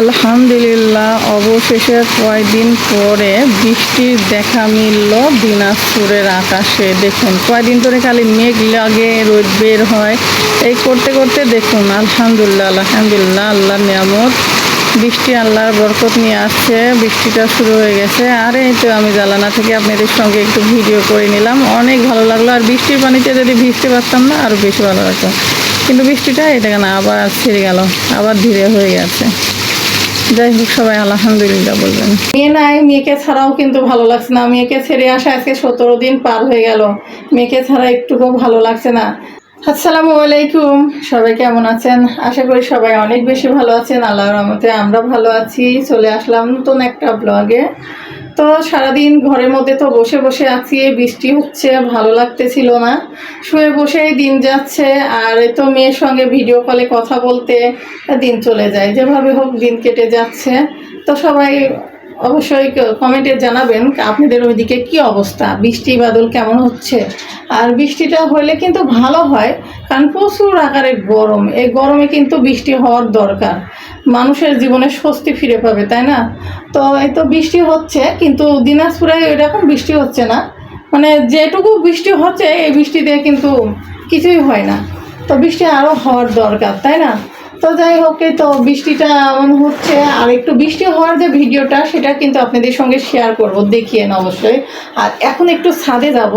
আলহামদুলিল্লাহ, অবশেষে কয়দিন পরে বৃষ্টির দেখা মিলল দিনাজপুরের আকাশে। দেখুন কয়দিন ধরে খালি মেঘ লাগে, রোদ বের হয়। এই করতে করতে দেখুন, আলহামদুলিল্লাহ আলহামদুলিল্লাহ, আল্লাহ নিয়ামত। বৃষ্টি আল্লাহর বরকত নিয়ে আসছে, বৃষ্টিটা শুরু হয়ে গেছে। আর এই তো আমি জ্বালানা থেকে আপনাদের সঙ্গে একটু ভিডিও করে নিলাম। অনেক ভালো লাগল। আর বৃষ্টির পানিতে যদি ভিজতে পারতাম না আরও বেশি ভালো লাগতো। কিন্তু বৃষ্টিটা এটা কেন আবার ছেড়ে গেল, আবার ধীরে হয়ে গেছে। যাই হোক, সবাই আলহামদুলিল্লাহ বলবেন। মেয়ে নাই, মেয়েকে ছাড়াও কিন্তু ভালো লাগছে না। মেয়েকে ছেড়ে আসা আজকে সতেরো দিন পার হয়ে গেল। মেয়েকে ছাড়া একটুকু ভালো লাগছে না। আসসালামু আলাইকুম। সবাই কেমন আছেন? আশা করি সবাই অনেক বেশি ভালো আছেন। আল্লাহর রহমতে আমরা ভালো আছি। চলে আসলাম নতুন একটা ব্লগে তো সারাদিন ঘরের মধ্যে তো বসে বসে আছি, বৃষ্টি হচ্ছে, ভালো লাগতেছিল না। শুয়ে বসেই দিন যাচ্ছে, আর তো মেয়ের সঙ্গে ভিডিও কলে কথা বলতে দিন চলে যায়। যেভাবে হোক দিন কেটে যাচ্ছে। তো সবাই অবশ্যই কমেন্টে জানাবেন আপনাদের ওইদিকে কি অবস্থা? বৃষ্টি, বাদল কেমন হচ্ছে? আর বৃষ্টিটা হলে কিন্তু ভালো হয়, কারণ প্রচুর আকারে গরম। এই গরমে কিন্তু বৃষ্টি হওয়ার দরকার। মানুষের জীবনে স্বস্তি ফিরে পাবে, তাই না? তো এই তো বৃষ্টি হচ্ছে, কিন্তু দিনাজপুরে এরকম বৃষ্টি হচ্ছে না। মানে যেটুকু বৃষ্টি হচ্ছে, এই বৃষ্টিতে কিন্তু কিছুই হয় না। তো বৃষ্টি আরও হওয়ার দরকার, তাই না? তো যাই হোক তো বৃষ্টিটা এমন হচ্ছে। আর একটু বৃষ্টি হওয়ার যে ভিডিওটা, সেটা কিন্তু আপনাদের সঙ্গে শেয়ার করব। দেখিয়েন অবশ্যই। আর এখন একটু ছাদে যাব।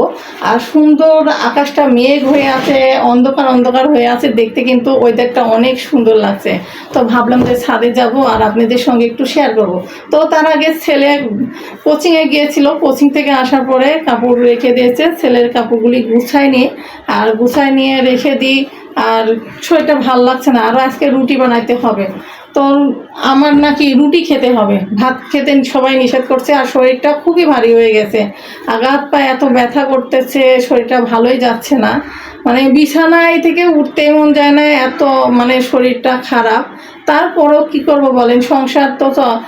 আর সুন্দর আকাশটা মেঘ হয়ে আছে, অন্ধকার অন্ধকার হয়ে আছে। দেখতে কিন্তু ওয়েদারটা অনেক সুন্দর লাগছে। তো ভাবলাম যে ছাদে যাব আর আপনাদের সঙ্গে একটু শেয়ার করব। তো তার আগে ছেলে কোচিংয়ে গিয়েছিল। কোচিং থেকে আসার পরে কাপড় রেখে দিয়েছে। ছেলের কাপড়গুলি গুছায় নিয়ে আর গুছায় নিয়ে রেখে দিই। আর শরীরটা ভালো লাগছে না। আরও আজকে রুটি বানাইতে হবে। তো আমার নাকি রুটি খেতে হবে। ভাত খেতে সবাই নিষেধ করছে আর শরীরটা খুবই ভারী হয়ে গেছে। আঘাত পায়ে, এত ব্যথা করতেছে, শরীরটা ভালোই যাচ্ছে না। মানে বিছানায় থেকে উঠতে মন যায় না, এত মানে শরীরটা খারাপ। তারপরও কি করব বলেন? সংসার তো তো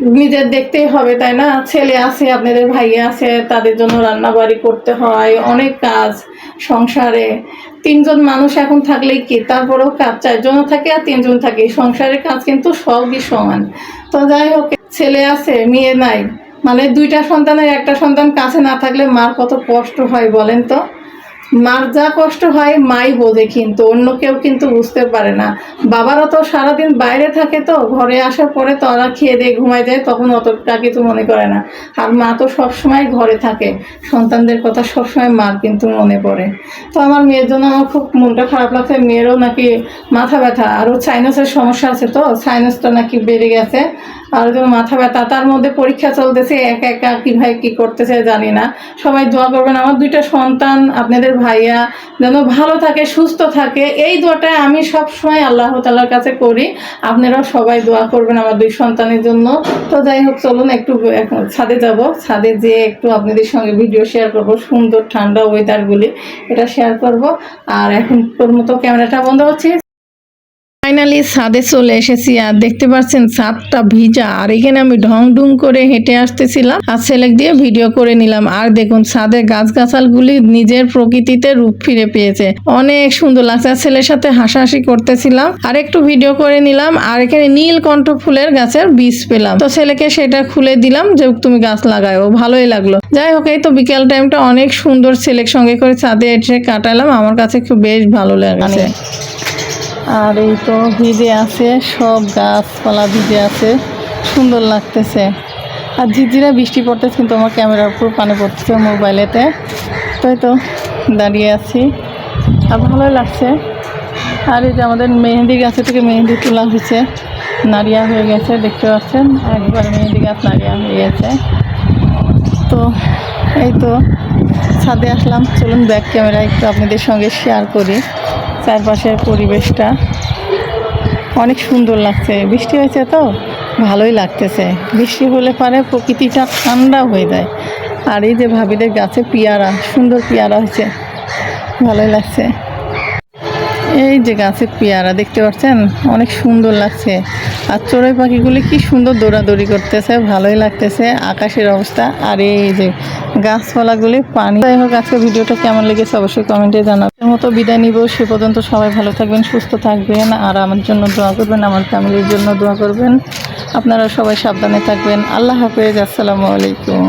নিজের দেখতেই হবে, তাই না? ছেলে আছে, আপনাদের ভাই আছে, তাদের জন্য রান্না বাড়ি করতে হয়, অনেক কাজ সংসারে। তিনজন মানুষ এখন থাকলেই কি? তারপরেও কাজ চারজন থাকে আর তিনজন থাকে। সংসারের কাজ কিন্তু সবই সমান। তো যাই হোক, ছেলে আছে, মেয়ে নাই। মানে দুইটা সন্তানের, একটা সন্তান কাছে না থাকলে মার কত কষ্ট হয় বলেন তো? মার যা কষ্ট হয়, মাই বোঝে কিন্তু, অন্য কেউ কিন্তু বুঝতে পারে না। বাবারা তো সারাদিন বাইরে থাকে তো, ঘরে আসার পরে তারা খেয়ে দিয়ে ঘুমায় যায়, তখন অতটা কিছু মনে করে না। আর মা তো সবসময় ঘরে থাকে, সন্তানদের কথা সবসময় মার কিন্তু মনে পড়ে। তো আমার মেয়ের জন্য আমার খুব মনটা খারাপ লাগছে, মেয়েরও নাকি মাথা ব্যথা, আরও সাইনাসের সমস্যা আছে তো সাইনাসটা নাকি বেড়ে গেছে। আর মাথা ব্যথা, তার মধ্যে পরীক্ষা চলতেছে, একা একা কীভাবে কী করতেছে জানি না। সবাই দোয়া করবেন, আমার দুইটা সন্তান, আপনাদের ভাইয়া, যেন ভালো থাকে, সুস্থ থাকে, এই দোয়াটা আমি সব সময় আল্লাহ তালার কাছে করি। আপনারাও সবাই দোয়া করবেন আমার দুই সন্তানের জন্য। তো যাই হোক, চলুন একটু ছাদে যাব। ছাদে যেয়ে একটু আপনাদের সঙ্গে ভিডিও শেয়ার করব, সুন্দর ঠান্ডা ওয়েদারগুলি এটা শেয়ার করব। আর এখন তোর মতো ক্যামেরাটা বন্ধ হচ্ছে। ফাইনালি ছাদে চলে এসেছি আর দেখতে পাচ্ছেন ছাদটা ভিজা। আর এখানে আমি ঢং ডুং করে হেঁটে আসতেছিলাম। আর ছেলেক দিয়ে ভিডিও করে নিলাম। আর দেখুন, ছাদে গাছগাছালগুলি নিজের প্রকৃতিতে রূপ ফিরে পেয়েছে। অনেক সুন্দর লাগছে। আর ছেলের সাথে হাসাহাসি করতেছিলাম। আর একটু ভিডিও করে নিলাম। আর এখানে নীল কণ্ঠ ফুলের গাছের বীজ পেলাম। তো ছেলেকে সেটা খুলে দিলাম যে তুমি গাছ লাগাও ভালোই লাগল। যাই হোক, এই তো বিকেল টাইমটা অনেক সুন্দর ছেলের সঙ্গে করে ছাদে এসে কাটালাম। আমার কাছে খুব বেশ ভালো লাগছে। আর এই তো ভিজে আছে, সব গাছপালা ভিজে আছে, সুন্দর লাগতেছে। আর ঝিরঝিরা বৃষ্টি পড়তেছে, কিন্তু আমার ক্যামেরার উপর পানি পড়তেছে মোবাইলেতে। তাই তো দাঁড়িয়ে আছি। আর ভালোই লাগছে। আর এই যে আমাদের মেহেন্দি গাছে থেকে মেহেন্দি তোলা হয়েছে, নাড়িয়া হয়ে গেছে, দেখতে পাচ্ছেন? একবার মেহেন্দি গাছ নাড়িয়া হয়ে গেছে। তো এই তো ছাদে আসলাম। চলুন ব্যাক ক্যামেরা একটু আপনাদের সঙ্গে শেয়ার করি। চারপাশের পরিবেশটা। অনেক সুন্দর লাগছে। বৃষ্টি হয়েছে তো? ভালোই লাগতেছে। বৃষ্টি হলে পরে প্রকৃতিটা ঠান্ডা হয়ে যায়। আর এই যে ভাবিদের গাছে পেয়ারা, সুন্দর পেয়ারা হয়েছে। ভালোই লাগছে। এই যে গাছের পেয়ারা, দেখতে পাচ্ছেন? অনেক সুন্দর লাগছে। আর চড়ুই পাখিগুলি কি সুন্দর দৌড়াদৌড়ি করতেছে, ভালোই লাগতেছে, আকাশের অবস্থা। আর এই যে গাছপালাগুলি, পানি। যাই হোক আজকে ভিডিওটা কেমন লেগেছে অবশ্যই কমেন্টে জানাবেন। মতো বিদায় নিব। সে পর্যন্ত সবাই ভালো থাকবেন, সুস্থ থাকবেন, আর আমার জন্য দোয়া করবেন, আমার ফ্যামিলির জন্য দোয়া করবেন। আপনারা সবাই সাবধানে থাকবেন। আল্লাহ হাফেজ, আসসালামু আলাইকুম।